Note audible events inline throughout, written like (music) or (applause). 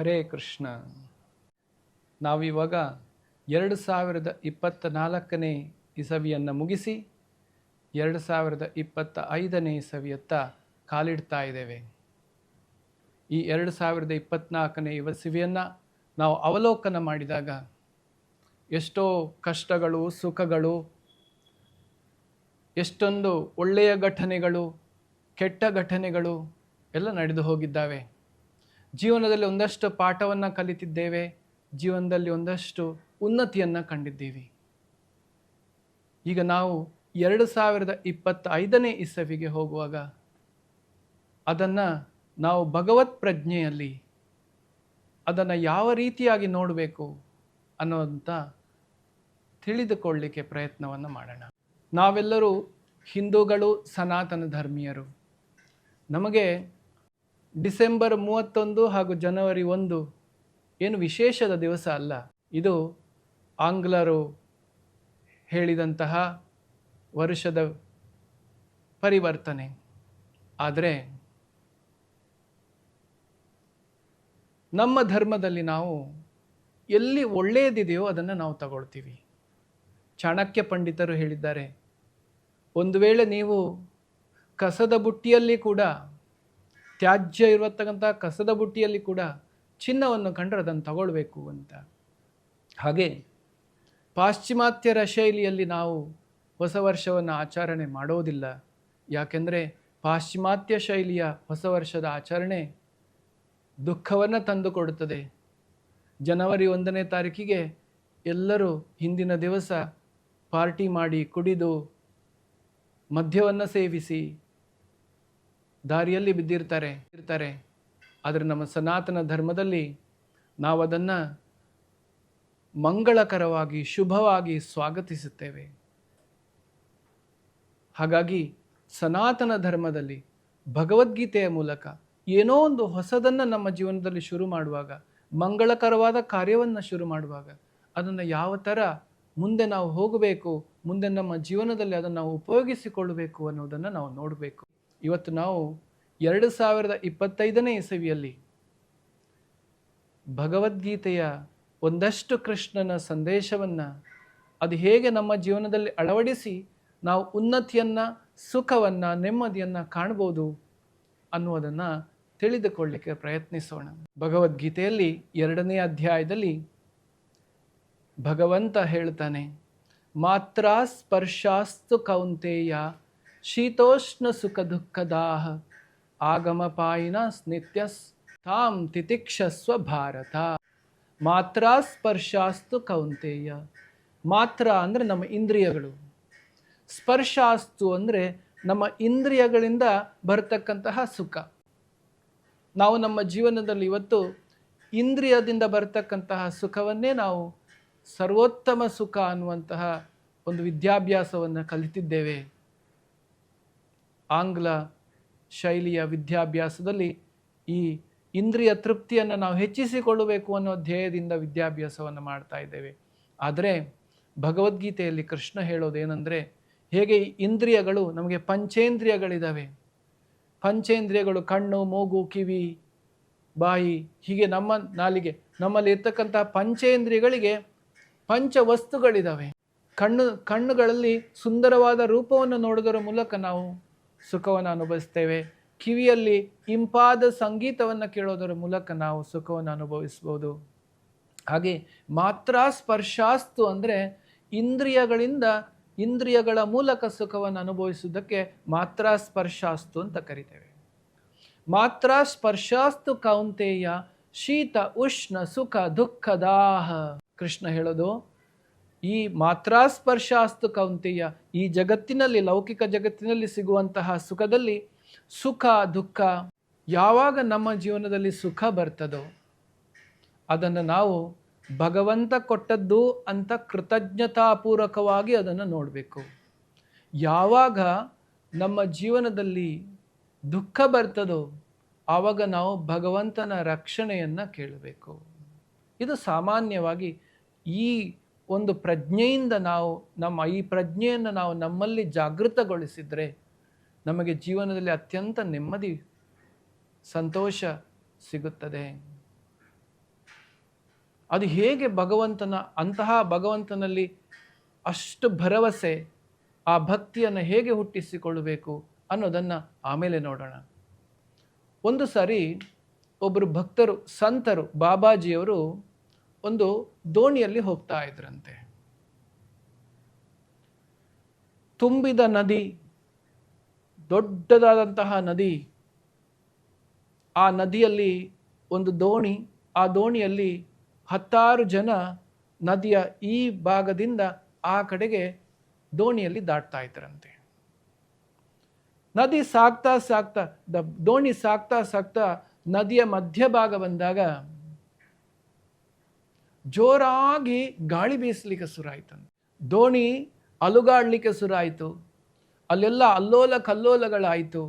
ಹರೇ ಕೃಷ್ಣ. ನಾವಿವಾಗ ಎರಡು ಸಾವಿರದ ಇಪ್ಪತ್ತ ನಾಲ್ಕನೇ ಇಸವಿಯನ್ನು ಮುಗಿಸಿ, ಎರಡು ಸಾವಿರದ ಇಪ್ಪತ್ತ ಐದನೇ ಇಸವಿಯತ್ತ ಕಾಲಿಡ್ತಾ ಇದ್ದೇವೆ. ಈ ಎರಡು ಸಾವಿರದ ಇಪ್ಪತ್ತ್ನಾಲ್ಕನೇ ಇಸವಿಯನ್ನು ನಾವು ಅವಲೋಕನ ಮಾಡಿದಾಗ ಎಷ್ಟೋ ಕಷ್ಟಗಳು, ಸುಖಗಳು, ಎಷ್ಟೊಂದು ಒಳ್ಳೆಯ ಘಟನೆಗಳು, ಕೆಟ್ಟ ಘಟನೆಗಳು ಎಲ್ಲ ನಡೆದು ಹೋಗಿದ್ದಾವೆ. ಜೀವನದಲ್ಲಿ ಒಂದಷ್ಟು ಪಾಠವನ್ನು ಕಲಿತಿದ್ದೇವೆ, ಜೀವನದಲ್ಲಿ ಒಂದಷ್ಟು ಉನ್ನತಿಯನ್ನು ಕಂಡಿದ್ದೀವಿ. ಈಗ ನಾವು ಎರಡು ಸಾವಿರದ ಇಪ್ಪತ್ತೈದನೇ ಇಸವಿಗೆ ಹೋಗುವಾಗ ಅದನ್ನು ನಾವು ಭಗವತ್ ಪ್ರಜ್ಞೆಯಲ್ಲಿ ಅದನ್ನು ಯಾವ ರೀತಿಯಾಗಿ ನೋಡಬೇಕು ಅನ್ನೋಂಥ ತಿಳಿದುಕೊಳ್ಳಿಕ್ಕೆ ಪ್ರಯತ್ನವನ್ನು ಮಾಡೋಣ. ನಾವೆಲ್ಲರೂ ಹಿಂದೂಗಳು, ಸನಾತನ ಧರ್ಮೀಯರು. ನಮಗೆ ಡಿಸೆಂಬರ್ ಮೂವತ್ತೊಂದು ಹಾಗೂ ಜನವರಿ ಒಂದು ಏನು ವಿಶೇಷದ ದಿವಸ ಅಲ್ಲ. ಇದು ಆಂಗ್ಲರು ಹೇಳಿದಂತಹ ವರ್ಷದ ಪರಿವರ್ತನೆ. ಆದರೆ ನಮ್ಮ ಧರ್ಮದಲ್ಲಿ ನಾವು ಎಲ್ಲಿ ಒಳ್ಳೆಯದಿದೆಯೋ ಅದನ್ನು ನಾವು ತಗೊಳ್ತೀವಿ. ಚಾಣಕ್ಯ ಪಂಡಿತರು ಹೇಳಿದ್ದಾರೆ, ಒಂದು ವೇಳೆ ನೀವು ಕಸದ ಬುಟ್ಟಿಯಲ್ಲಿ ಕೂಡ ತ್ಯಾಜ್ಯ ಇರತಕ್ಕಂಥ ಕಸದ ಬುಟ್ಟಿಯಲ್ಲಿ ಕೂಡ ಚಿನ್ನವನ್ನು ಕಂಡರೆ ಅದನ್ನು ತಗೊಳ್ಬೇಕು ಅಂತ. ಹಾಗೆ ಪಾಶ್ಚಿಮಾತ್ಯರ ಶೈಲಿಯಲ್ಲಿ ನಾವು ಹೊಸ ವರ್ಷವನ್ನು ಆಚರಣೆ ಮಾಡೋದಿಲ್ಲ. ಯಾಕೆಂದರೆ ಪಾಶ್ಚಿಮಾತ್ಯ ಶೈಲಿಯ ಹೊಸ ವರ್ಷದ ಆಚರಣೆ ದುಃಖವನ್ನು ತಂದುಕೊಡುತ್ತದೆ. ಜನವರಿ ಒಂದನೇ ತಾರೀಕಿಗೆ ಎಲ್ಲರೂ ಹಿಂದಿನ ದಿವಸ ಪಾರ್ಟಿ ಮಾಡಿ ಕುಡಿದು ಮದ್ಯವನ್ನು ಸೇವಿಸಿ ದಾರಿಯಲ್ಲಿ ಬಿದ್ದಿರ್ತಾರೆ, ಇರ್ತಾರೆ. ಆದರೆ ನಮ್ಮ ಸನಾತನ ಧರ್ಮದಲ್ಲಿ ನಾವು ಅದನ್ನು ಮಂಗಳಕರವಾಗಿ, ಶುಭವಾಗಿ ಸ್ವಾಗತಿಸುತ್ತೇವೆ. ಹಾಗಾಗಿ ಸನಾತನ ಧರ್ಮದಲ್ಲಿ ಭಗವದ್ಗೀತೆಯ ಮೂಲಕ ಏನೋ ಒಂದು ಹೊಸದನ್ನು ನಮ್ಮ ಜೀವನದಲ್ಲಿ ಶುರು ಮಾಡುವಾಗ, ಮಂಗಳಕರವಾದ ಕಾರ್ಯವನ್ನು ಶುರು ಮಾಡುವಾಗ, ಅದನ್ನು ಯಾವ ಥರ ಮುಂದೆ ನಾವು ಹೋಗಬೇಕು, ಮುಂದೆ ನಮ್ಮ ಜೀವನದಲ್ಲಿ ಅದನ್ನು ನಾವು ಉಪಯೋಗಿಸಿಕೊಳ್ಳಬೇಕು ಅನ್ನೋದನ್ನು ನಾವು ನೋಡಬೇಕು. ಇವತ್ತು ನಾವು ಎರಡು ಸಾವಿರದ ಇಪ್ಪತ್ತೈದನೇ ಇಸವಿಯಲ್ಲಿ ಭಗವದ್ಗೀತೆಯ ಒಂದಷ್ಟು ಕೃಷ್ಣನ ಸಂದೇಶವನ್ನು ಅದು ಹೇಗೆ ನಮ್ಮ ಜೀವನದಲ್ಲಿ ಅಳವಡಿಸಿ ನಾವು ಉನ್ನತಿಯನ್ನು, ಸುಖವನ್ನು, ನೆಮ್ಮದಿಯನ್ನು ಕಾಣ್ಬೋದು ಅನ್ನುವುದನ್ನು ತಿಳಿದುಕೊಳ್ಳಿಕ್ಕೆ ಪ್ರಯತ್ನಿಸೋಣ. ಭಗವದ್ಗೀತೆಯಲ್ಲಿ ಎರಡನೇ ಅಧ್ಯಾಯದಲ್ಲಿ ಭಗವಂತ ಹೇಳ್ತಾನೆ, ಮಾತ್ರ ಸ್ಪರ್ಶಾಸ್ತು ಕೌಂತೆಯ ಶೀತೋಷ್ಣ ಸುಖ ದುಃಖದಾಹ ಆಗಮಪಾಯಿನ ನಿತ್ಯ ತಾಂ ತಿತಿಕ್ಷಸ್ವ ಭಾರತ ಮಾತ್ರ ಸ್ಪರ್ಶಾಸ್ತು ಕೌಂತೆಯ ಮಾತ್ರ ಅಂದರೆ ನಮ್ಮ ಇಂದ್ರಿಯಗಳು. ಸ್ಪರ್ಶಾಸ್ತು ಅಂದರೆ ನಮ್ಮ ಇಂದ್ರಿಯಗಳಿಂದ ಬರ್ತಕ್ಕಂತಹ ಸುಖ. ನಾವು ನಮ್ಮ ಜೀವನದಲ್ಲಿ ಇವತ್ತು ಇಂದ್ರಿಯದಿಂದ ಬರ್ತಕ್ಕಂತಹ ಸುಖವನ್ನೇ ನಾವು ಸರ್ವೋತ್ತಮ ಸುಖ ಅನ್ನುವಂತಹ ಒಂದು ವಿದ್ಯಾಭ್ಯಾಸವನ್ನು ಕಲಿತಿದ್ದೇವೆ. ಆಂಗ್ಲ ಶೈಲಿಯ ವಿದ್ಯಾಭ್ಯಾಸದಲ್ಲಿ ಈ ಇಂದ್ರಿಯ ತೃಪ್ತಿಯನ್ನು ನಾವು ಹೆಚ್ಚಿಸಿಕೊಳ್ಳಬೇಕು ಅನ್ನೋ ಧ್ಯೇಯದಿಂದ ವಿದ್ಯಾಭ್ಯಾಸವನ್ನು ಮಾಡ್ತಾ ಇದ್ದೇವೆ. ಆದರೆ ಭಗವದ್ಗೀತೆಯಲ್ಲಿ ಕೃಷ್ಣ ಹೇಳೋದೇನೆಂದರೆ ಹೇಗೆ ಇಂದ್ರಿಯಗಳು ನಮಗೆ ಪಂಚೇಂದ್ರಿಯಗಳಿದ್ದಾವೆ. ಪಂಚೇಂದ್ರಿಯಗಳು ಕಣ್ಣು, ಮೂಗು, ಕಿವಿ, ಬಾಯಿ ಹೀಗೆ ನಮ್ಮ ನಾಲಿಗೆ ನಮ್ಮಲ್ಲಿ ಇರ್ತಕ್ಕಂಥ ಪಂಚೇಂದ್ರಿಯಗಳಿಗೆ ಪಂಚ ವಸ್ತುಗಳಿದ್ದಾವೆ ಕಣ್ಣು, ಕಣ್ಣುಗಳಲ್ಲಿ ಸುಂದರವಾದ ರೂಪವನ್ನು ನೋಡೋದರ ಮೂಲಕ ನಾವು ಸುಖವನ್ನು ಅನುಭವಿಸ್ತೇವೆ. ಕಿವಿಯಲ್ಲಿ ಇಂಪಾದ ಸಂಗೀತವನ್ನು ಕೇಳೋದರ ಮೂಲಕ ನಾವು ಸುಖವನ್ನು ಅನುಭವಿಸ್ಬೋದು. ಹಾಗೆ ಮಾತ್ರ ಸ್ಪರ್ಶಾಸ್ತು ಅಂದರೆ ಇಂದ್ರಿಯಗಳಿಂದ ಇಂದ್ರಿಯಗಳ ಮೂಲಕ ಸುಖವನ್ನು ಅನುಭವಿಸುವುದಕ್ಕೆ ಮಾತ್ರ ಸ್ಪರ್ಶಾಸ್ತು ಅಂತ ಕರಿತೇವೆ. ಮಾತ್ರ ಸ್ಪರ್ಶಾಸ್ತು ಕೌಂತೆಯ ಶೀತ ಉಷ್ಣ ಸುಖ ದುಃಖದಾಹ ಕೃಷ್ಣ ಹೇಳೋದು ಈ ಮಾತ್ರಾಸ್ಪರ್ಶಾಸ್ತು ಕೌಂತೆಯ ಈ ಜಗತ್ತಿನಲ್ಲಿ, ಲೌಕಿಕ ಜಗತ್ತಿನಲ್ಲಿ ಸಿಗುವಂತಹ ಸುಖದಲ್ಲಿ ಸುಖ, ದುಃಖ ಯಾವಾಗ ನಮ್ಮ ಜೀವನದಲ್ಲಿ ಸುಖ ಬರ್ತದೋ, ಅದನ್ನು ನಾವು ಭಗವಂತ ಕೊಟ್ಟದ್ದು ಅಂತ ಕೃತಜ್ಞತಾಪೂರ್ವಕವಾಗಿ ಅದನ್ನು ನೋಡಬೇಕು. ಯಾವಾಗ ನಮ್ಮ ಜೀವನದಲ್ಲಿ ದುಃಖ ಬರ್ತದೋ, ಆವಾಗ ನಾವು ಭಗವಂತನ ರಕ್ಷಣೆಯನ್ನು ಕೇಳಬೇಕು. ಇದು ಸಾಮಾನ್ಯವಾಗಿ ಈ ಒಂದು ಪ್ರಜ್ಞೆಯಿಂದ ನಾವು, ನಮ್ಮ ಈ ಪ್ರಜ್ಞೆಯನ್ನು ನಾವು ನಮ್ಮಲ್ಲಿ ಜಾಗೃತಗೊಳಿಸಿದರೆ ನಮಗೆ ಜೀವನದಲ್ಲಿ ಅತ್ಯಂತ ನೆಮ್ಮದಿ, ಸಂತೋಷ ಸಿಗುತ್ತದೆ. ಅದು ಹೇಗೆ ಭಗವಂತನ, ಅಂತಹ ಭಗವಂತನಲ್ಲಿ ಅಷ್ಟು ಭರವಸೆ, ಆ ಭಕ್ತಿಯನ್ನು ಹೇಗೆ ಹುಟ್ಟಿಸಿಕೊಳ್ಳಬೇಕು ಅನ್ನೋದನ್ನು ಆಮೇಲೆ ನೋಡೋಣ. ಒಂದು ಸಾರಿ ಒಬ್ಬರು ಭಕ್ತರು, ಸಂತರು, ಬಾಬಾಜಿಯವರು ಒಂದು ದೋಣಿಯಲ್ಲಿ ಹೋಗ್ತಾ ಇದ್ರಂತೆ. ತುಂಬಿದ ನದಿ, ದೊಡ್ಡದಾದಂತಹ ನದಿ, ಆ ನದಿಯಲ್ಲಿ ಒಂದು ದೋಣಿ, ಆ ದೋಣಿಯಲ್ಲಿ ಹತ್ತಾರು ಜನ ನದಿಯ ಈ ಭಾಗದಿಂದ ಆ ಕಡೆಗೆ ದೋಣಿಯಲ್ಲಿ ದಾಟ್ತಾ ಇದ್ರಂತೆ. ನದಿ ಸಾಕ್ತಾ ಸಾಕ್ತಾ ದ ದೋಣಿ ಸಾಕ್ತಾ ಸಾಕ್ತಾ ನದಿಯ ಮಧ್ಯಭಾಗ ಬಂದಾಗ ಜೋರಾಗಿ ಗಾಳಿ ಬೀಸಲಿಕ್ಕೆ ಶುರುವಾಯ್ತಂತೆ ದೋಣಿ ಅಲುಗಾಡ್ಲಿಕ್ಕೆ ಶುರುವಾಯಿತು. ಅಲ್ಲೆಲ್ಲ ಅಲ್ಲೋಲ ಕಲ್ಲೋಲಗಳಾಯಿತು.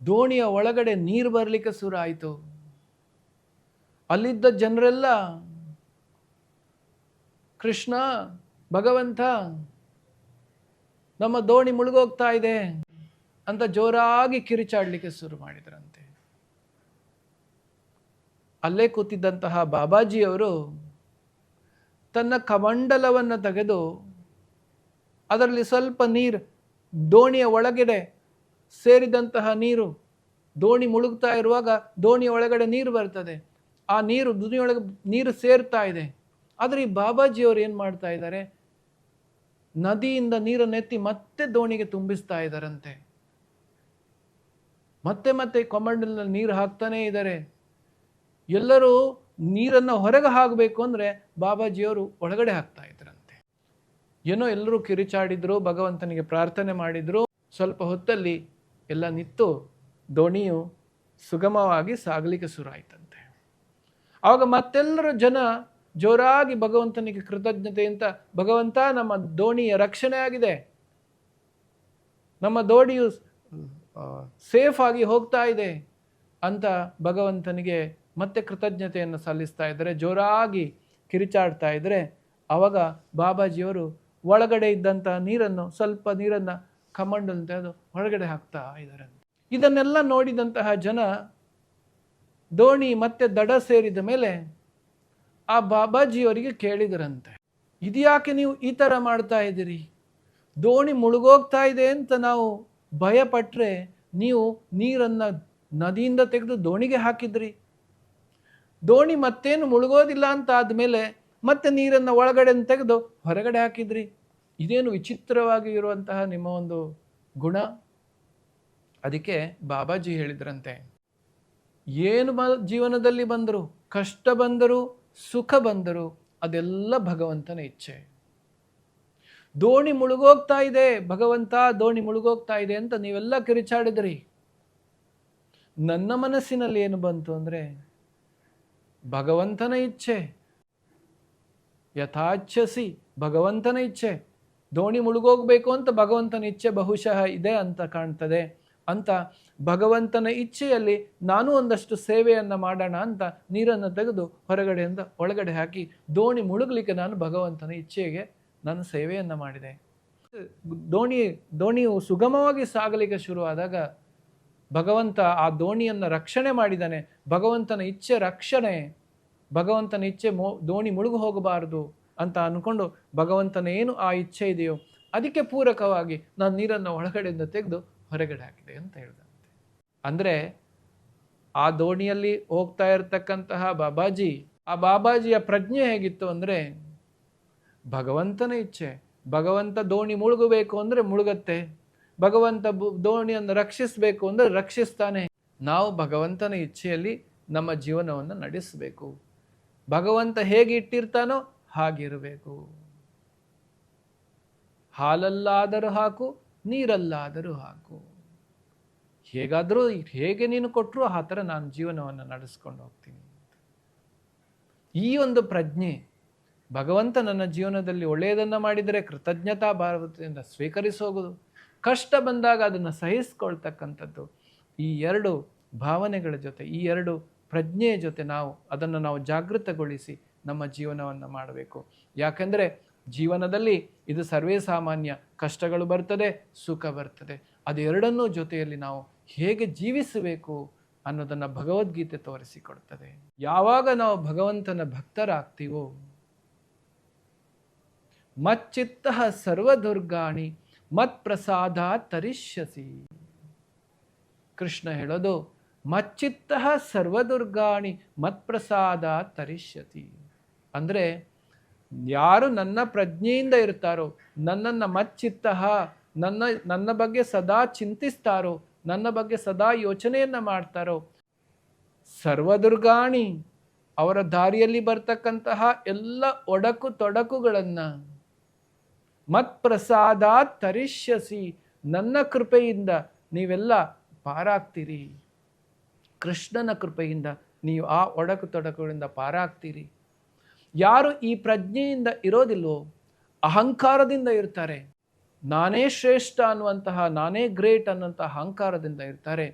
ದೋಣಿಯ ಒಳಗಡೆ ನೀರು ಬರಲಿಕ್ಕೆ ಶುರು ಆಯಿತು ಅಲ್ಲಿದ್ದ ಜನರೆಲ್ಲ, ಕೃಷ್ಣ, ಭಗವಂತ, ನಮ್ಮ ದೋಣಿ ಮುಳುಗೋಗ್ತಾ ಇದೆ ಅಂತ ಜೋರಾಗಿ ಕಿರಿಚಾಡಲಿಕ್ಕೆ ಶುರು ಮಾಡಿದ್ರಂತೆ. ಅಲ್ಲೇ ಕೂತಿದ್ದಂತಹ ಬಾಬಾಜಿಯವರು ತನ್ನ ಕಮಂಡಲವನ್ನು ತೆಗೆದು ಅದರಲ್ಲಿ ಸ್ವಲ್ಪ ನೀರು, ದೋಣಿಯ ಒಳಗಡೆ ಸೇರಿದಂತಹ ನೀರು, ದೋಣಿ ಮುಳುಗ್ತಾ ಇರುವಾಗ ದೋಣಿಯ ಒಳಗಡೆ ನೀರು ಬರ್ತದೆ. ಆ ನೀರು ದುನಿಯೊಳಗೆ ನೀರು ಸೇರ್ತಾ ಇದೆ. ಆದರೆ ಈ ಬಾಬಾಜಿಯವರು ಏನು ಮಾಡ್ತಾ ಇದ್ದಾರೆ? ನದಿಯಿಂದ ನೀರನ್ನು ಎತ್ತಿ ಮತ್ತೆ ದೋಣಿಗೆ ತುಂಬಿಸ್ತಾ ಇದ್ದಾರಂತೆ. ಮತ್ತೆ ಮತ್ತೆ ಕೊಮಂಡಲ್ನಲ್ಲಿ ನೀರು ಹಾಕ್ತಾನೇ ಇದ್ದಾರೆ. ಎಲ್ಲರೂ ನೀರನ್ನು ಹೊರಗೆ ಹಾಕಬೇಕು ಅಂದರೆ ಬಾಬಾಜಿಯವರು ಒಳಗಡೆ ಹಾಕ್ತಾ ಇದ್ರಂತೆ. ಏನೋ ಎಲ್ಲರೂ ಕಿರಿಚಾಡಿದ್ರು, ಭಗವಂತನಿಗೆ ಪ್ರಾರ್ಥನೆ ಮಾಡಿದ್ರು. ಸ್ವಲ್ಪ ಹೊತ್ತಲ್ಲಿ ಎಲ್ಲ ನಿತ್ತು ದೋಣಿಯು ಸುಗಮವಾಗಿ ಸಾಗಲಿಕ್ಕೆ ಆಯ್ತಂತೆ ಆವಾಗ ಮತ್ತೆಲ್ಲರೂ ಜನ ಜೋರಾಗಿ ಭಗವಂತನಿಗೆ ಕೃತಜ್ಞತೆ ಅಂತ ಭಗವಂತ ನಮ್ಮ ದೋಣಿಯ ರಕ್ಷಣೆ ಆಗಿದೆ. ನಮ್ಮ ದೋಣಿಯು ಸೇಫ್ ಆಗಿ ಹೋಗ್ತಾ ಇದೆ ಅಂತ ಭಗವಂತನಿಗೆ ಮತ್ತೆ ಕೃತಜ್ಞತೆಯನ್ನು ಸಲ್ಲಿಸ್ತಾ ಇದ್ದರೆ, ಜೋರಾಗಿ ಕಿರಿಚಾಡ್ತಾ ಇದ್ದರೆ ಆವಾಗ ಬಾಬಾಜಿಯವರು ಒಳಗಡೆ ಇದ್ದಂಥ ನೀರನ್ನು, ಸ್ವಲ್ಪ ನೀರನ್ನು ಕಮಂಡಲ್ ಅದು ಹೊರಗಡೆ ಹಾಕ್ತಾ ಇದ್ದಾರೆ. ಇದನ್ನೆಲ್ಲ ನೋಡಿದಂತಹ ಜನ ದೋಣಿ ಮತ್ತೆ ದಡ ಸೇರಿದ ಮೇಲೆ ಆ ಬಾಬಾಜಿಯವರಿಗೆ ಕೇಳಿದರಂತೆ, ಇದ್ಯಾಕೆ ನೀವು ಈ ಥರ ಮಾಡ್ತಾ ಇದ್ದೀರಿ? ದೋಣಿ ಮುಳುಗೋಗ್ತಾ ಇದೆ ಅಂತ ನಾವು ಭಯಪಟ್ಟರೆ ನೀವು ನೀರನ್ನು ನದಿಯಿಂದ ತೆಗೆದು ದೋಣಿಗೆ ಹಾಕಿದ್ರಿ. ದೋಣಿ ಮತ್ತೇನು ಮುಳುಗೋದಿಲ್ಲ ಅಂತ ಆದಮೇಲೆ ಮತ್ತೆ ನೀರನ್ನು ಒಳಗಡೆ ತೆಗೆದು ಹೊರಗಡೆ ಹಾಕಿದ್ರಿ. ಇದೇನು ವಿಚಿತ್ರವಾಗಿ ಇರುವಂತಹ ನಿಮ್ಮ ಒಂದು ಗುಣ? ಅದಕ್ಕೆ ಬಾಬಾಜಿ ಹೇಳಿದ್ರಂತೆ, ಏನು ಜೀವನದಲ್ಲಿ ಬಂದರು, ಕಷ್ಟ ಬಂದರು, ಸುಖ ಬಂದರು ಅದೆಲ್ಲ ಭಗವಂತನ ಇಚ್ಛೆ. ದೋಣಿ ಮುಳುಗೋಗ್ತಾ ಇದೆ, ಭಗವಂತ ದೋಣಿ ಮುಳುಗೋಗ್ತಾ ಇದೆ ಅಂತ ನೀವೆಲ್ಲ ಕಿರಿಚಾಡಿದ್ರಿ. ನನ್ನ ಮನಸ್ಸಿನಲ್ಲಿ ಏನು ಬಂತು ಅಂದರೆ ಭಗವಂತನ ಇಚ್ಛೆ. ಯಥಾಚ್ಛಸಿ ಭಗವಂತನ ಇಚ್ಛೆ. ದೋಣಿ ಮುಳುಗೋಗ್ಬೇಕು ಅಂತ ಭಗವಂತನ ಇಚ್ಛೆ ಬಹುಶಃ ಇದೆ ಅಂತ ಕಾಣ್ತದೆ. ಅಂತ ಭಗವಂತನ ಇಚ್ಛೆಯಲ್ಲಿ ನಾನು ಒಂದಷ್ಟು ಸೇವೆಯನ್ನು ಮಾಡೋಣ ಅಂತ ನೀರನ್ನು ತೆಗೆದು ಹೊರಗಡೆಯಿಂದ ಒಳಗಡೆ ಹಾಕಿ ದೋಣಿ ಮುಳುಗಲಿಕ್ಕೆ ನಾನು ಭಗವಂತನ ಇಚ್ಛೆಗೆ ನಾನು ಸೇವೆಯನ್ನು ಮಾಡಿದೆ. ದೋಣಿ, ದೋಣಿಯು ಸುಗಮವಾಗಿ ಸಾಗಲಿಕ್ಕೆ ಶುರುವಾದಾಗ ಭಗವಂತ ಆ ದೋಣಿಯನ್ನು ರಕ್ಷಣೆ ಮಾಡಿದ್ದಾನೆ. ಭಗವಂತನ ಇಚ್ಛೆ ರಕ್ಷಣೆ. ಭಗವಂತನ ಇಚ್ಛೆ ಮೋ, ದೋಣಿ ಮುಳುಗು ಹೋಗಬಾರದು ಅಂತ ಅಂದ್ಕೊಂಡು ಭಗವಂತನ ಏನು ಆ ಇಚ್ಛೆ ಇದೆಯೋ ಅದಕ್ಕೆ ಪೂರಕವಾಗಿ ನಾನು ನೀರನ್ನು ಒಳಗಡೆಯಿಂದ ತೆಗೆದು ಹೊರಗಡೆ ಹಾಕಿದೆ ಅಂತ ಹೇಳಿದಂತೆ ಅಂದರೆ ಆ ದೋಣಿಯಲ್ಲಿ ಹೋಗ್ತಾ ಇರತಕ್ಕಂತಹ ಬಾಬಾಜಿ, ಆ ಬಾಬಾಜಿಯ ಪ್ರಜ್ಞೆ ಹೇಗಿತ್ತು ಅಂದರೆ ಭಗವಂತನ ಇಚ್ಛೆ. ಭಗವಂತ ದೋಣಿ ಮುಳುಗಬೇಕು ಅಂದರೆ ಮುಳುಗತ್ತೆ. ಭಗವಂತ ದೋಣಿಯನ್ನು ರಕ್ಷಿಸಬೇಕು ಅಂದರೆ ರಕ್ಷಿಸ್ತಾನೆ. ನಾವು ಭಗವಂತನ ಇಚ್ಛೆಯಲ್ಲಿ ನಮ್ಮ ಜೀವನವನ್ನು ನಡೆಸಬೇಕು. ಭಗವಂತ ಹೇಗೆ ಇಟ್ಟಿರ್ತಾನೋ ಹಾಗಿರಬೇಕು. ಹಾಲಲ್ಲಾದರೂ ಹಾಕು, ನೀರಲ್ಲಾದರೂ ಹಾಕು. ಹೇಗಾದರೂ ಹೇಗೆ ನೀನು ಕೊಟ್ಟರು ಆ ಥರ ನಾನು ಜೀವನವನ್ನು ನಡೆಸ್ಕೊಂಡು ಹೋಗ್ತೀನಿ ಈ ಒಂದು ಪ್ರಜ್ಞೆ, ಭಗವಂತ ನನ್ನ ಜೀವನದಲ್ಲಿ ಒಳ್ಳೆಯದನ್ನು ಮಾಡಿದರೆ ಕೃತಜ್ಞತಾ ಭಾರತದಿಂದ ಸ್ವೀಕರಿಸೋಗುದು ಕಷ್ಟ ಬಂದಾಗ ಅದನ್ನು ಸಹಿಸ್ಕೊಳ್ತಕ್ಕಂಥದ್ದು. ಈ ಎರಡು ಭಾವನೆಗಳ ಜೊತೆ, ಈ ಎರಡು ಪ್ರಜ್ಞೆಯ ಜೊತೆ ನಾವು ಅದನ್ನು ನಾವು ಜಾಗೃತಗೊಳಿಸಿ ನಮ್ಮ ಜೀವನವನ್ನು ಮಾಡಬೇಕು. ಯಾಕೆಂದರೆ ಜೀವನದಲ್ಲಿ ಇದು ಸರ್ವೇ ಸಾಮಾನ್ಯ, ಕಷ್ಟಗಳು ಬರ್ತದೆ, ಸುಖ ಬರ್ತದೆ. ಅದೆರಡನ್ನೂ ಜೊತೆಯಲ್ಲಿ ನಾವು ಹೇಗೆ ಜೀವಿಸಬೇಕು ಅನ್ನೋದನ್ನು ಭಗವದ್ಗೀತೆ ತೋರಿಸಿಕೊಡ್ತದೆ. ಯಾವಾಗ ನಾವು ಭಗವಂತನ ಭಕ್ತರಾಗ್ತೀವೋ ಮಚ್ಚಿತ್ತ ಸರ್ವದುರ್ಗಾಣಿ ಮತ್ಪ್ರಸಾದ ತರಿಷ್ಯಸಿ. ಕೃಷ್ಣ ಹೇಳೋದು, ಮಚ್ಚಿತ್ತ ಸರ್ವದುರ್ಗಾಣಿ ಮತ್ಪ್ರಸಾದ ತರಿಷ್ಯತಿ ಅಂದರೆ, ಯಾರು ನನ್ನ ಪ್ರಜ್ಞೆಯಿಂದ ಇರ್ತಾರೋ, ನನ್ನನ್ನು ಮಚ್ಚಿತ್ತ, ನನ್ನ ನನ್ನ ಬಗ್ಗೆ ಸದಾ ಚಿಂತಿಸ್ತಾರೋ, ನನ್ನ ಬಗ್ಗೆ ಸದಾ ಯೋಚನೆಯನ್ನು ಮಾಡ್ತಾರೋ, ಸರ್ವದುರ್ಗಾಣಿ ಅವರ ದಾರಿಯಲ್ಲಿ ಬರ್ತಕ್ಕಂತಹ ಎಲ್ಲ ಒಡಕು ತೊಡಕುಗಳನ್ನು ಮತ್ಪ್ರಸಾದ ತರಿಷ್ಯಸಿ. ನನ್ನ ಕೃಪೆಯಿಂದ ನೀವೆಲ್ಲ ಪಾರಾಗ್ತೀರಿ. ಕೃಷ್ಣನ ಕೃಪೆಯಿಂದ ನೀವು ಆ ಒಡಕು ತೊಡಕುಗಳಿಂದ ಪಾರಾಗ್ತೀರಿ. ಯಾರು ಈ ಪ್ರಜ್ಞೆಯಿಂದ ಇರೋದಿಲ್ವೋ ಅಹಂಕಾರದಿಂದ ಇರ್ತಾರೆ. ನಾನೇ ಶ್ರೇಷ್ಠ ಅನ್ನುವಂತಹ, ನಾನೇ ಗ್ರೇಟ್ ಅನ್ನುವಂತಹ ಅಹಂಕಾರದಿಂದ ಇರ್ತಾರೆ.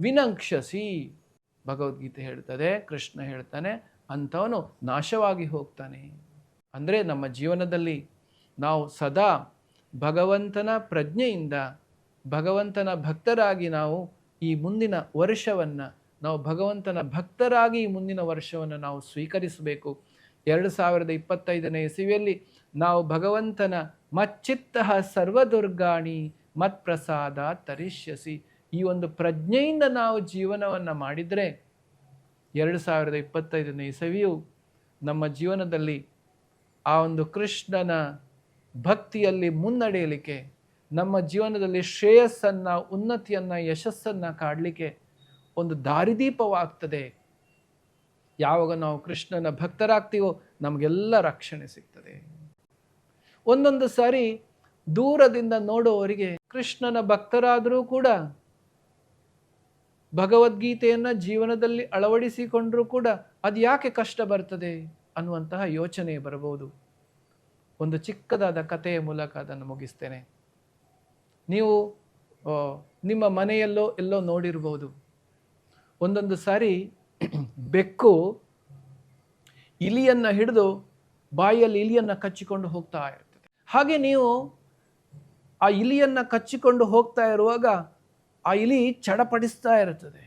ವಿನಂಕ್ಷಸಿ. ಭಗವದ್ಗೀತೆ ಹೇಳ್ತದೆ, ಕೃಷ್ಣ ಹೇಳ್ತಾನೆ, ಅಂಥವನು ನಾಶವಾಗಿ ಹೋಗ್ತಾನೆ. ಅಂದರೆ ನಮ್ಮ ಜೀವನದಲ್ಲಿ ನಾವು ಸದಾ ಭಗವಂತನ ಪ್ರಜ್ಞೆಯಿಂದ, ಭಗವಂತನ ಭಕ್ತರಾಗಿ ನಾವು ಈ ಮುಂದಿನ ವರ್ಷವನ್ನು, ನಾವು ಭಗವಂತನ ಭಕ್ತರಾಗಿ ಈ ಮುಂದಿನ ವರ್ಷವನ್ನು ನಾವು ಸ್ವೀಕರಿಸಬೇಕು. ಎರಡು ಸಾವಿರದ ಇಪ್ಪತ್ತೈದನೇ ಇಸವಿಯಲ್ಲಿ ನಾವು ಭಗವಂತನ ಮಚ್ಚಿತ್ತ ಸರ್ವದುರ್ಗಾಣಿ ಮತ್ಪ್ರಸಾದ ತರಿಷ್ಯಸಿ. ಈ ಒಂದು ಪ್ರಜ್ಞೆಯಿಂದ ನಾವು ಜೀವನವನ್ನು ಮಾಡಿದರೆ, ಎರಡು ಸಾವಿರದ ಇಪ್ಪತ್ತೈದನೇ ಇಸವಿಯು ನಮ್ಮ ಜೀವನದಲ್ಲಿ ಆ ಒಂದು ಕೃಷ್ಣನ ಭಕ್ತಿಯಲ್ಲಿ ಮುನ್ನಡೆಯಲಿಕ್ಕೆ, ನಮ್ಮ ಜೀವನದಲ್ಲಿ ಶ್ರೇಯಸ್ಸನ್ನು, ಉನ್ನತಿಯನ್ನು, ಯಶಸ್ಸನ್ನು ಕಾಡಲಿಕ್ಕೆ ಒಂದು ದಾರಿದೀಪವಾಗ್ತದೆ. ಯಾವಾಗ ನಾವು ಕೃಷ್ಣನ ಭಕ್ತರಾಗ್ತೀವೋ ನಮಗೆಲ್ಲ ರಕ್ಷಣೆ ಸಿಗ್ತದೆ. ಒಂದೊಂದು ಸಾರಿ ದೂರದಿಂದ ನೋಡುವವರಿಗೆ ಕೃಷ್ಣನ ಭಕ್ತರಾದರೂ ಕೂಡ, ಭಗವದ್ಗೀತೆಯನ್ನು ಜೀವನದಲ್ಲಿ ಅಳವಡಿಸಿಕೊಂಡರೂ ಕೂಡ ಅದು ಯಾಕೆ ಕಷ್ಟ ಬರ್ತದೆ ಅನ್ನುವಂತಹ ಯೋಚನೆ ಬರಬಹುದು. ಒಂದು ಚಿಕ್ಕದಾದ ಕಥೆಯ ಮೂಲಕ ಅದನ್ನು ಮುಗಿಸ್ತೇನೆ. ನೀವು ನಿಮ್ಮ ಮನೆಯಲ್ಲೋ ಎಲ್ಲೋ ನೋಡಿರ್ಬೋದು. ಒಂದೊಂದು ಸಾರಿ (clears throat) ಬೆಕ್ಕು ಇಲಿಯನ್ನು ಹಿಡಿದು ಬಾಯಲ್ಲಿ ಇಲಿಯನ್ನು ಕಚ್ಚಿಕೊಂಡು ಹೋಗ್ತಾ ಇರ್ತದೆ. ಹಾಗೆ ನೀವು ಆ ಇಲಿಯನ್ನು ಕಚ್ಚಿಕೊಂಡು ಹೋಗ್ತಾ ಇರುವಾಗ ಆ ಇಲಿ ಚಡಪಡಿಸ್ತಾ ಇರ್ತದೆ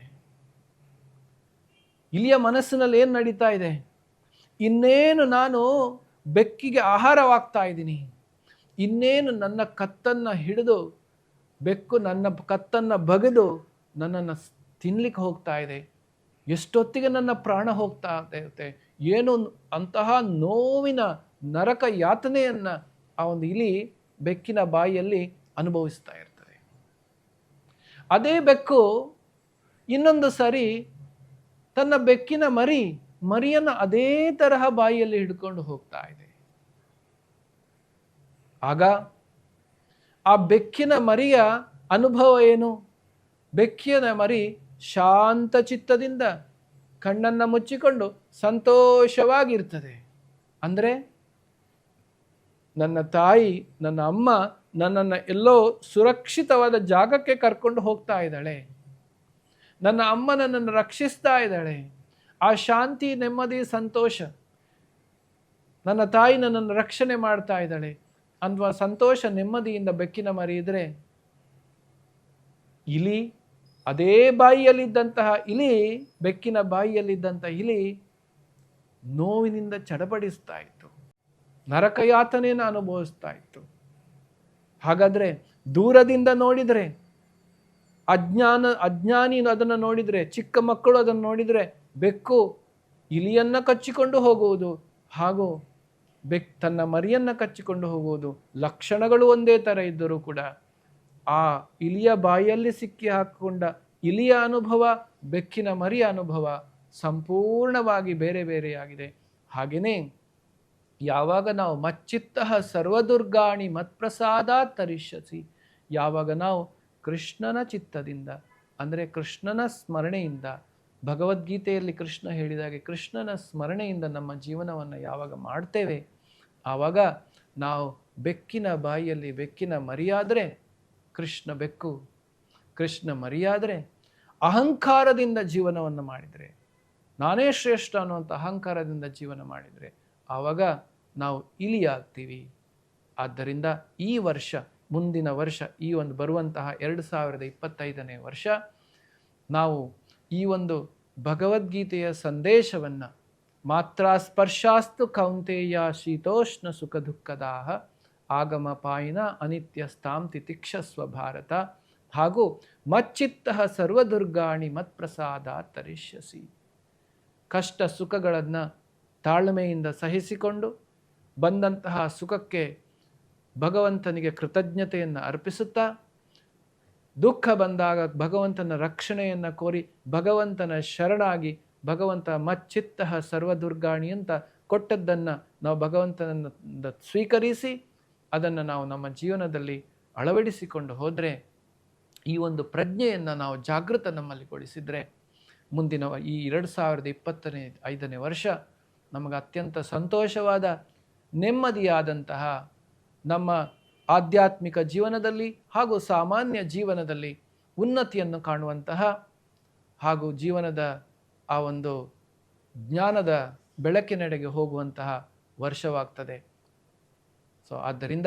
ಇಲಿಯ ಮನಸ್ಸಿನಲ್ಲಿ ಏನು ನಡೀತಾ ಇದೆ? ಇನ್ನೇನು ನಾನು ಬೆಕ್ಕಿಗೆ ಆಹಾರವಾಗ್ತಾ ಇದ್ದೀನಿ. ಇನ್ನೇನು ನನ್ನ ಕತ್ತನ್ನು ಹಿಡಿದು, ಬೆಕ್ಕು ನನ್ನ ಕತ್ತನ್ನು ಬಗೆದು ನನ್ನನ್ನು ತಿನ್ಲಿಕ್ಕೆ ಹೋಗ್ತಾ ಇದೆ. ಎಷ್ಟೊತ್ತಿಗೆ ನನ್ನ ಪ್ರಾಣ ಹೋಗ್ತಾ ಇರುತ್ತೆ. ಏನು ಅಂತಹ ನೋವಿನ ನರಕ ಯಾತನೆಯನ್ನು ಆ ಒಂದು ಇಲಿ ಬೆಕ್ಕಿನ ಬಾಯಿಯಲ್ಲಿ ಅನುಭವಿಸ್ತಾ ಇರ್ತದೆ. ಅದೇ ಬೆಕ್ಕು ಇನ್ನೊಂದು ಸರಿ ತನ್ನ ಬೆಕ್ಕಿನ ಮರಿ ಮರಿಯನ್ನು ಅದೇ ತರಹ ಬಾಯಿಯಲ್ಲಿ ಹಿಡ್ಕೊಂಡು ಹೋಗ್ತಾ ಇದೆ. ಆಗ ಆ ಬೆಕ್ಕಿನ ಮರಿಯ ಅನುಭವ ಏನು? ಬೆಕ್ಕಿನ ಮರಿ ಶಾಂತ ಚಿತ್ತದಿಂದ ಕಣ್ಣನ್ನು ಮುಚ್ಚಿಕೊಂಡು ಸಂತೋಷವಾಗಿರ್ತದೆ. ಅಂದರೆ ನನ್ನ ತಾಯಿ, ನನ್ನ ಅಮ್ಮ ನನ್ನನ್ನು ಎಲ್ಲೋ ಸುರಕ್ಷಿತವಾದ ಜಾಗಕ್ಕೆ ಕರ್ಕೊಂಡು ಹೋಗ್ತಾ ಇದ್ದಾಳೆ. ನನ್ನ ಅಮ್ಮ ನನ್ನನ್ನು ರಕ್ಷಿಸ್ತಾ ಇದ್ದಾಳೆ. ಆ ಶಾಂತಿ, ನೆಮ್ಮದಿ, ಸಂತೋಷ. ನನ್ನ ತಾಯಿ ನನ್ನನ್ನು ರಕ್ಷಣೆ ಮಾಡ್ತಾ ಇದ್ದಾಳೆ. ಅನ್ನುವ ಸಂತೋಷ ನೆಮ್ಮದಿಯಿಂದ ಬೆಕ್ಕಿನ ಮರಿ ಇದ್ರೆ ಇಲಿ ಅದೇ ಬಾಯಿಯಲ್ಲಿದ್ದಂತಹ ಇಲಿ, ಬೆಕ್ಕಿನ ಬಾಯಿಯಲ್ಲಿದ್ದಂತಹ ಇಲಿ ನೋವಿನಿಂದ ಚಡಪಡಿಸ್ತಾ ಇತ್ತು. ನರಕಯಾತನೆಯನ್ನು ಅನುಭವಿಸ್ತಾ ಇತ್ತು. ಹಾಗಾದ್ರೆ ದೂರದಿಂದ ನೋಡಿದರೆ, ಅಜ್ಞಾನ, ಅಜ್ಞಾನಿ ಅದನ್ನು ನೋಡಿದರೆ, ಚಿಕ್ಕ ಮಕ್ಕಳು ಅದನ್ನು ನೋಡಿದರೆ ಬೆಕ್ಕು ಇಲಿಯನ್ನ ಕಚ್ಚಿಕೊಂಡು ಹೋಗುವುದು ಹಾಗೂ ಬೆಕ್ ತನ್ನ ಮರಿಯನ್ನ ಕಚ್ಚಿಕೊಂಡು ಹೋಗುವುದು. ಲಕ್ಷಣಗಳು ಒಂದೇ ಥರ ಇದ್ದರೂ ಕೂಡ ಆ ಇಲಿಯ ಬಾಯಲ್ಲಿ ಸಿಕ್ಕಿ ಹಾಕಿಕೊಂಡ ಇಲಿಯ ಅನುಭವ, ಬೆಕ್ಕಿನ ಮರಿಯ ಅನುಭವ ಸಂಪೂರ್ಣವಾಗಿ ಬೇರೆ ಬೇರೆಯಾಗಿದೆ. ಹಾಗೆಯೇ ಯಾವಾಗ ನಾವು ಮಚ್ಚಿತ್ತ ಸರ್ವದುರ್ಗಾಣಿ ಮತ್ಪ್ರಸಾದ ತರಿಷ್ಯಸಿ, ಯಾವಾಗ ನಾವು ಕೃಷ್ಣನ ಚಿತ್ತದಿಂದ, ಅಂದರೆ ಕೃಷ್ಣನ ಸ್ಮರಣೆಯಿಂದ ಭಗವದ್ಗೀತೆಯಲ್ಲಿ ಕೃಷ್ಣ ಹೇಳಿದಾಗೆ, ಕೃಷ್ಣನ ಸ್ಮರಣೆಯಿಂದ ನಮ್ಮ ಜೀವನವನ್ನು ಯಾವಾಗ ಮಾಡ್ತೇವೆ? ಆವಾಗ ನಾವು ಬೆಕ್ಕಿನ ಬಾಯಿಯಲ್ಲಿ ಬೆಕ್ಕಿನ ಮರಿಯಾದರೆ ಕೃಷ್ಣ ಬೆಕ್ಕು, ಕೃಷ್ಣ ಮರಿಯಾದರೆ ಅಹಂಕಾರದಿಂದ ಜೀವನವನ್ನು ಮಾಡಿದರೆ, ನಾನೇ ಶ್ರೇಷ್ಠ ಅನ್ನುವಂಥ ಅಹಂಕಾರದಿಂದ ಜೀವನ ಮಾಡಿದರೆ, ಆವಾಗ ನಾವು ಇಲಿಯಾಗ್ತೀವಿ. ಆದ್ದರಿಂದ ಈ ವರ್ಷ, ಮುಂದಿನ ವರ್ಷ, ಈ ಒಂದು ಬರುವಂತಹ ಎರಡು ಸಾವಿರದ ಇಪ್ಪತ್ತೈದನೇ ವರ್ಷ, ನಾವು ಈ ಒಂದು ಭಗವದ್ಗೀತೆಯ ಸಂದೇಶವನ್ನು ಮಾತ್ರ ಸ್ಪರ್ಶಾಸ್ತು ಕೌಂತೆಯ ಶೀತೋಷ್ಣ ಸುಖ ದುಃಖದಾಹ ಆಗಮ ಪಾಯಿನ ಅನಿತ್ಯ ಸ್ಥಾಂ ತಿತಿಕ್ಷಸ್ವ ಭಾರತ ಹಾಗೂ ಮಚ್ಚಿತ್ತ ಸರ್ವದುರ್ಗಾಣಿ ಮತ್ಪ್ರಸಾದ ತರಿಷ್ಯಸಿ. ಕಷ್ಟ ಸುಖಗಳನ್ನು ತಾಳ್ಮೆಯಿಂದ ಸಹಿಸಿಕೊಂಡು ಬಂದಂತಹ ಸುಖಕ್ಕೆ ಭಗವಂತನಿಗೆ ಕೃತಜ್ಞತೆಯನ್ನು ಅರ್ಪಿಸುತ್ತಾ ದುಃಖ ಬಂದಾಗ ಭಗವಂತನ ರಕ್ಷಣೆಯನ್ನು ಕೋರಿ ಭಗವಂತನ ಶರಣಾಗಿ ಭಗವಂತ ಮಚ್ಚಿತ್ತ ಸರ್ವದುರ್ಗಾಣಿ ಅಂತ ಕೊಟ್ಟದ್ದನ್ನು ನಾವು ಭಗವಂತನನ್ನು ಸ್ವೀಕರಿಸಿ ಅದನ್ನು ನಾವು ನಮ್ಮ ಜೀವನದಲ್ಲಿ ಅಳವಡಿಸಿಕೊಂಡು ಹೋದರೆ ಈ ಒಂದು ಪ್ರಜ್ಞೆಯನ್ನು ನಾವು ಜಾಗೃತ ನಮ್ಮಲ್ಲಿಗೊಳಿಸಿದರೆ ಮುಂದಿನ ಈ ಎರಡು ಸಾವಿರದ ಇಪ್ಪತ್ತನೇ, ಐದನೇ ವರ್ಷ ನಮಗೆ ಅತ್ಯಂತ ಸಂತೋಷವಾದ, ನೆಮ್ಮದಿಯಾದಂತಹ ನಮ್ಮ ಆಧ್ಯಾತ್ಮಿಕ ಜೀವನದಲ್ಲಿ ಹಾಗೂ ಸಾಮಾನ್ಯ ಜೀವನದಲ್ಲಿ ಉನ್ನತಿಯನ್ನು ಕಾಣುವಂತಹ ಹಾಗೂ ಜೀವನದ ಆ ಒಂದು ಜ್ಞಾನದ ಬೆಳಕಿನೆಡೆಗೆ ಹೋಗುವಂತಹ ವರ್ಷವಾಗ್ತದೆ. ಸೊ ಆದ್ದರಿಂದ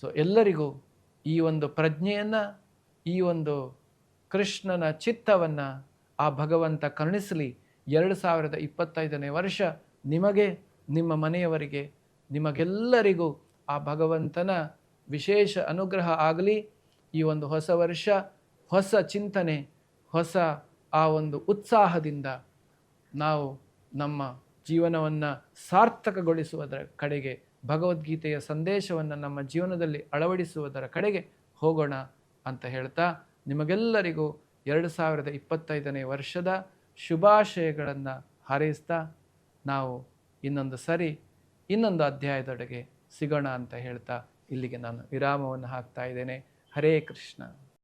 ಸೊ ಎಲ್ಲರಿಗೂ ಈ ಒಂದು ಪ್ರಜ್ಞೆಯನ್ನು, ಈ ಒಂದು ಕೃಷ್ಣನ ಚಿತ್ತವನ್ನು ಆ ಭಗವಂತ ಕರುಣಿಸಲಿ. ಎರಡು ಸಾವಿರದ ಇಪ್ಪತ್ತೈದನೇ ವರ್ಷ ನಿಮಗೆ, ನಿಮ್ಮ ಮನೆಯವರಿಗೆ, ನಿಮಗೆಲ್ಲರಿಗೂ ಆ ಭಗವಂತನ ವಿಶೇಷ ಅನುಗ್ರಹ ಆಗಲಿ, ಈ ಒಂದು ಹೊಸ ವರ್ಷ, ಹೊಸ ಚಿಂತನೆ, ಹೊಸ ಆ ಒಂದು ಉತ್ಸಾಹದಿಂದ ನಾವು ನಮ್ಮ ಜೀವನವನ್ನು ಸಾರ್ಥಕಗೊಳಿಸುವುದರ ಕಡೆಗೆ, ಭಗವದ್ಗೀತೆಯ ಸಂದೇಶವನ್ನು ನಮ್ಮ ಜೀವನದಲ್ಲಿ ಅಳವಡಿಸುವುದರ ಕಡೆಗೆ ಹೋಗೋಣ ಅಂತ ಹೇಳ್ತಾ, ನಿಮಗೆಲ್ಲರಿಗೂ ಎರಡು ಸಾವಿರದ ಇಪ್ಪತ್ತೈದನೇ ವರ್ಷದ ಶುಭಾಶಯಗಳನ್ನು ಹಾರೈಸ್ತಾ, ನಾವು ಇನ್ನೊಂದು ಸರಿ, ಇನ್ನೊಂದು ಅಧ್ಯಾಯದೊಳಗೆ ಸಿಗೋಣ ಅಂತ ಹೇಳ್ತಾ ಇಲ್ಲಿಗೆ ನಾನು ವಿರಾಮವನ್ನು ಹಾಕ್ತಾ ಇದ್ದೇನೆ. ಹರೇ ಕೃಷ್ಣ.